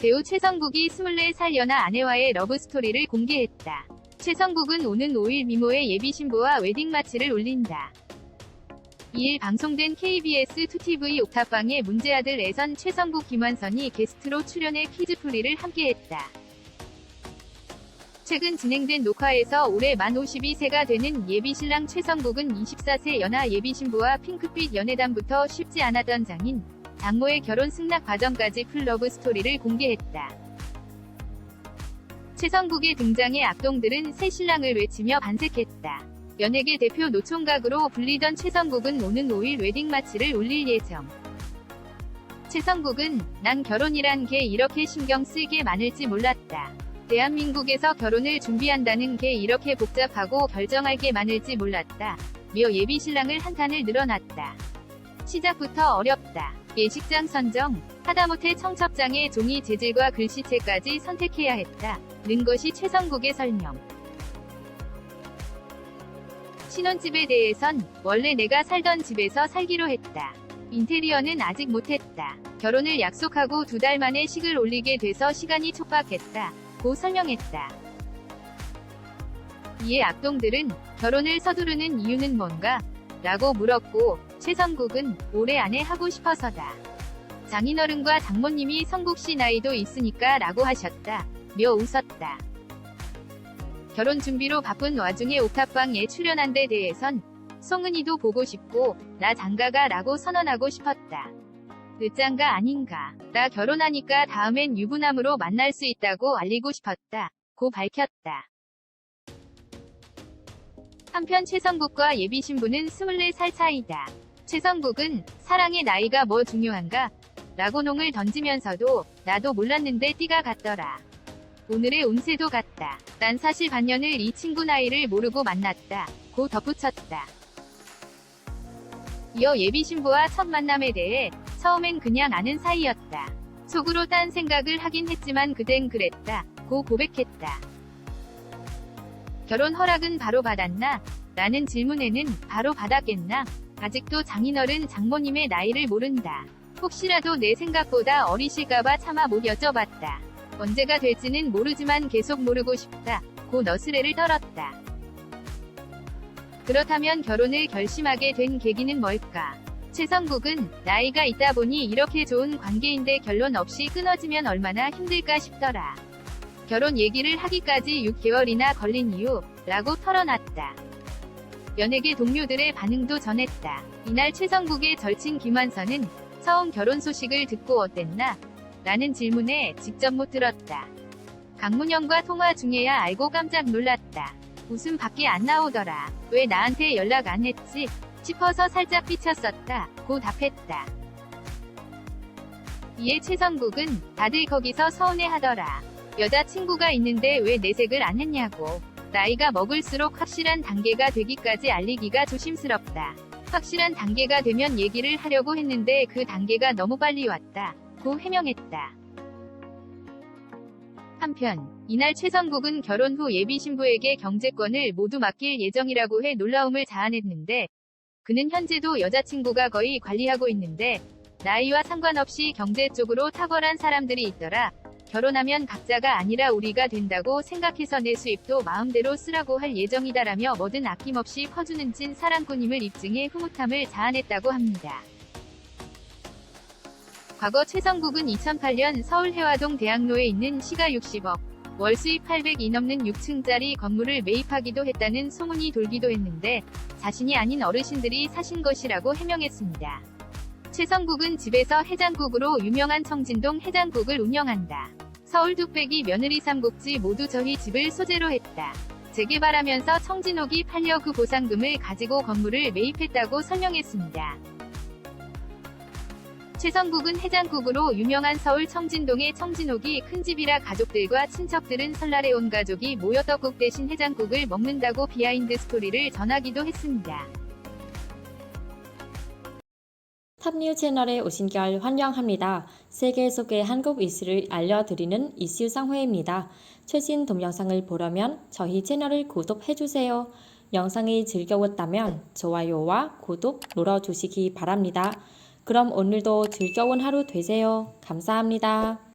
배우 최성국이 24살 연하 아내와의 러브스토리를 공개했다. 최성국은 오는 5일 미모의 예비 신부와 웨딩 마치를 올린다. 2일 방송된 KBS 2TV 옥탑방의 문제아들 애선 최성국 김완선이 게스트로 출연해 퀴즈풀이를 함께했다. 최근 진행된 녹화에서 올해 만 52세가 되는 예비신랑 최성국은 24세 연하 예비신부와 핑크빛 연애담부터 쉽지 않았던 장인, 장모의 결혼 승낙 과정까지 풀러브 스토리를 공개했다. 최성국의 등장에 악동들은 새 신랑을 외치며 반색했다. 연예계 대표 노총각으로 불리던 최성국은 오는 5일 웨딩 마치를 올릴 예정. 최성국은 난 결혼이란 게 이렇게 신경 쓸게 많을지 몰랐다. 대한민국에서 결혼을 준비한다는 게 이렇게 복잡하고 결정할 게 많을지 몰랐다. 며 예비 신랑을 한탄을 늘어놨다. 시작부터 어렵다. 예식장 선정, 하다못해 청첩장의 종이 재질과 글씨체까지 선택해야 했다. 는 것이 최성국의 설명. 신혼집에 대해선 원래 내가 살던 집에서 살기로 했다. 인테리어는 아직 못했다. 결혼을 약속하고 두 달 만에 식을 올리게 돼서 시간이 촉박했다. 고 설명했다. 이에 악동들은 결혼을 서두르는 이유는 뭔가? 라고 물었고, 최성국은 올해 안에 하고 싶어서다. 장인어른과 장모님이 성국 씨 나이도 있으니까 라고 하셨다. 며 웃었다. 결혼 준비로 바쁜 와중에 옥탑방에 출연한 데 대해선 송은이도 보고 싶고 나 장가가 라고 선언하고 싶었다. 늦장가 아닌가. 나 결혼하니까 다음엔 유부남으로 만날 수 있다고 알리고 싶었다. 고 밝혔다. 한편 최성국과 예비 신부는 24살 차이다. 최성국은 사랑의 나이가 뭐 중요한가? 라고 농을 던지면서도 나도 몰랐는데 띠가 같더라. 오늘의 운세도 같다. 난 사실 반년을 이 친구 나이를 모르고 만났다. 고 덧붙였다. 이어 예비 신부와 첫 만남에 대해 처음엔 그냥 아는 사이였다. 속으로 딴 생각을 하긴 했지만 그댄 그랬다. 고 고백했다. 결혼 허락은 바로 받았나? 라는 질문에는 바로 받았겠나? 아직도 장인어른 장모님의 나이를 모른다. 혹시라도 내 생각보다 어리실까봐 차마 못 여쭤봤다. 언제가 될지는 모르지만 계속 모르고 싶다. 고 너스레를 떨었다. 그렇다면 결혼을 결심하게 된 계기는 뭘까? 최성국은 나이가 있다 보니 이렇게 좋은 관계인데 결론 없이 끊어지면 얼마나 힘들까 싶더라. 결혼 얘기를 하기까지 6개월이나 걸린 이유, 라고 털어놨다. 연예계 동료들의 반응도 전했다. 이날 최성국의 절친 김완선은 처음 결혼 소식을 듣고 어땠나? 라는 질문에 직접 못 들었다. 강문영과 통화 중에야 알고 깜짝 놀랐다. 웃음 밖에 안 나오더라. 왜 나한테 연락 안 했지? 싶어서 살짝 삐쳤었다. 고 답했다. 이에 최성국은 다들 거기서 서운해 하더라. 여자친구가 있는데 왜 내색을 안 했냐고. 나이가 먹을수록 확실한 단계가 되기까지 알리기가 조심스럽다. 확실한 단계가 되면 얘기를 하려고 했는데 그 단계가 너무 빨리 왔다. 고 해명했다. 한편, 이날 최성국은 결혼 후 예비 신부에게 경제권을 모두 맡길 예정이라고 해 놀라움을 자아냈는데, 그는 현재도 여자친구가 거의 관리하고 있는데, 나이와 상관없이 경제 쪽으로 탁월한 사람들이 있더라. 결혼하면 각자가 아니라 우리가 된다고 생각해서 내 수입도 마음대로 쓰라고 할 예정이다라며 뭐든 아낌없이 퍼주는 찐 사랑꾼임을 입증해 흐뭇함을 자아냈다고 합니다. 과거 최성국은 2008년 서울 해화동 대학로에 있는 시가 60억, 월 수입 800이 넘는 6층짜리 건물을 매입하기도 했다는 소문이 돌기도 했는데 자신이 아닌 어르신들이 사신 것이라고 해명했습니다. 최성국은 집에서 해장국으로 유명한 청진동 해장국을 운영한다. 서울 뚝배기 며느리 삼국지 모두 저희 집을 소재로 했다. 재개발하면서 청진옥이 팔려 그 보상금을 가지고 건물을 매입했다고 설명했습니다. 최성국은 해장국으로 유명한 서울 청진동의 청진옥이 큰 집이라 가족들과 친척들은 설날에 온 가족이 모여 떡국 대신 해장국을 먹는다고 비하인드 스토리를 전하기도 했습니다. 탑뉴 채널에 오신 걸 환영합니다. 세계 속의 한국 이슈를 알려드리는 이슈 상회입니다. 최신 동영상을 보려면 저희 채널을 구독해주세요. 영상이 즐거웠다면 좋아요와 구독 눌러주시기 바랍니다. 그럼 오늘도 즐거운 하루 되세요. 감사합니다.